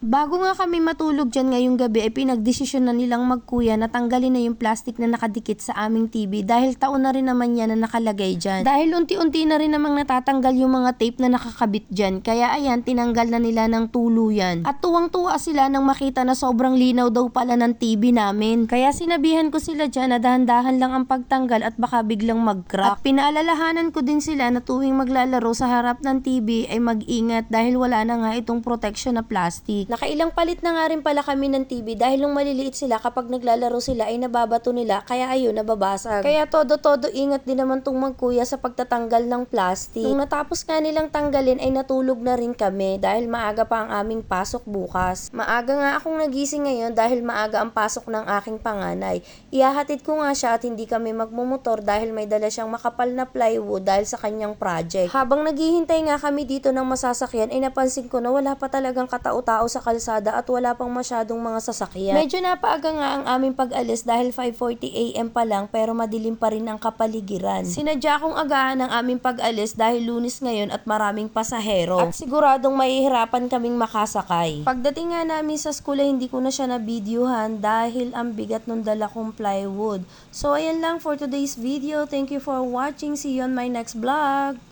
Bago nga kami matulog dyan ngayong gabi, ay pinagdesisyon na nilang magkuya na tanggalin na yung plastic na nakadikit sa aming TV dahil taon na rin naman yan na nakalagay dyan. Dahil unti-unti na rin namang natatanggal yung mga tape na nakakabit dyan, kaya ayan, tinanggal na nila ng tuluyan. At tuwang-tuwa sila nang makita na sobrang linaw daw pala ng TV namin. Kaya sinabihan ko sila dyan na dahan-dahan lang ang pagtanggal at baka biglang mag-crack. At pinaalalahanan ko din sila na tuwing maglalaro sa harap ng TV ay mag-ingat dahil wala na nga itong protection na plastic. Nakailang palit na nga rin pala kami ng TV dahil nung maliliit sila kapag naglalaro sila ay nababato nila kaya ayun nababasag. Kaya todo-todo ingat din naman tong magkuya sa pagtatanggal ng plastic. Nung natapos nga nilang tanggalin ay natulog na rin kami dahil maaga pa ang aming pasok bukas. Maaga nga akong nagising ngayon dahil maaga ang pasok ng aking panganay. Ihahatid ko nga siya at hindi kami magmumotor dahil may dala siyang makapal na plywood dahil sa kanyang project. Habang naghihintay nga kami dito ng masasakyan ay napansin ko na wala pa talagang katao-tao sa kalsada at wala pang masyadong mga sasakyan. Medyo napaaga nga ang aming pag-alis dahil 5.40 am pa lang pero madilim pa rin ang kapaligiran. Sinadya kong agahan ang aming pag-alis dahil lunis ngayon at maraming pasahero. At siguradong mahihirapan kaming makasakay. Pagdating nga namin sa school ay hindi ko na siya na-videohan dahil ang bigat nung dala kong plywood. So ayan lang for today's video. Thank you for watching. See you on my next vlog.